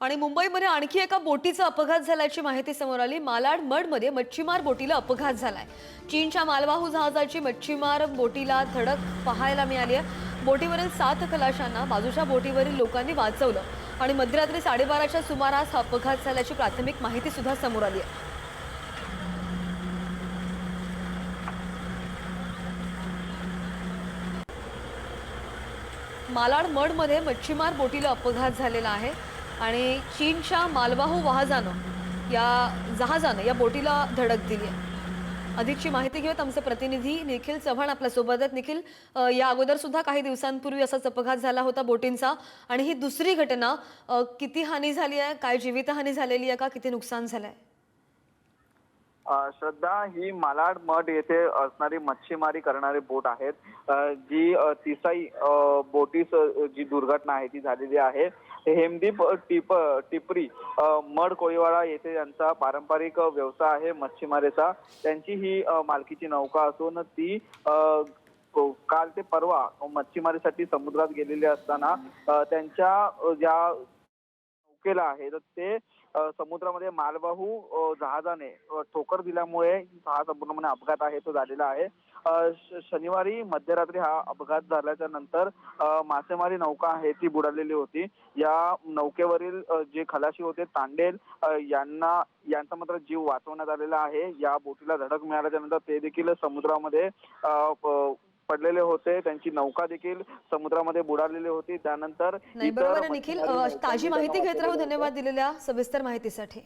आणि मुंबईमध्ये आणखी एका बोटीचा अपघात झाल्याची माहिती समोर आली. मालाड मडमध्ये मच्छीमार बोटीला अपघात झालाय. चीनच्या मालवाहू जहाजाची मच्छीमार बोटीला धडक पाहायला मिळाली आहे. बोटीवरील सात खलाशांना बाजूच्या बोटीवरील लोकांनी वाचवलं आणि मध्यरात्री साडेबाराच्या सुमारास हा अपघात झाल्याची प्राथमिक माहिती सुद्धा समोर आली आहे. मालाड मडमध्ये मच्छीमार बोटीला अपघात झालेला आहे. आणि चीनच्या मालवाहू वाहजानं या जहाजानं या बोटीला धडक दिली आहे. अधिकची माहिती घेऊयात. आमचे प्रतिनिधी निखिल चव्हाण आपल्यासोबत आहेत निखिल या अगोदर सुद्धा काही दिवसांपूर्वी असाच अपघात झाला होता बोटींचा आणि ही दुसरी घटना किती हानी झाली आहे? काय जीवितहानी झालेली आहे का? किती नुकसान झालं आहे श्रद्धा ही मालाड मठ येथे असणारी मच्छीमारी करणारी बोट आहेत. जी तिसाई बोटीस जी दुर्घटना आहे ती झालेली आहे. हेमदीप टिप टिपरी मड कोळीवाडा येथे यांचा पारंपरिक व्यवसाय आहे मच्छीमारीचा. त्यांची ही मालकीची नौका असून ती काल ते परवा मच्छीमारीसाठी समुद्रात गेलेले असताना त्यांच्या ज्या केला आहे. तर ते समुद्रामध्ये मालवाहू जहाजाने ठोकर दिल्यामुळे हा संपूर्णपणे अपघात आहे तो झालेला आहे. शनिवारी मध्यरात्री हा अपघात झाल्याच्यानंतर मासेमारी नौका आहे ती बुडालेली होती. या नौकेवरील जे खलाशी होते तांडेल यांना यांचा मात्र जीव वाचवण्यात आलेला आहे. या बोटीला धडक मिळाल्याच्या नंतर ते देखील समुद्रामध्ये पडलेले होते त्यांची नौका देखील समुद्रामध्ये बुडालेली होती त्यानंतर निखिल ताजी माहिती घेत राहू. धन्यवाद दिलेल्या सविस्तर माहितीसाठी